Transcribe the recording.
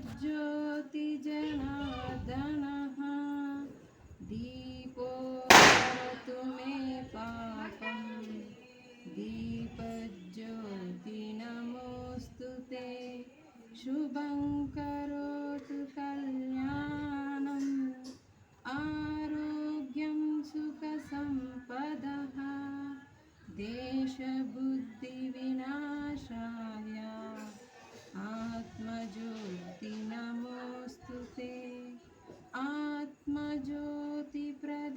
प्रज्योतिजनार्दनः हाँ। दीपो हरतु मे पापं दीपज्योति नमोऽस्तु ते शुभं करोतु कल्याणम् आरोग्यं सुखसम्पदः। देशबुद्धि आत्मज्योतिप्रदीप्ताय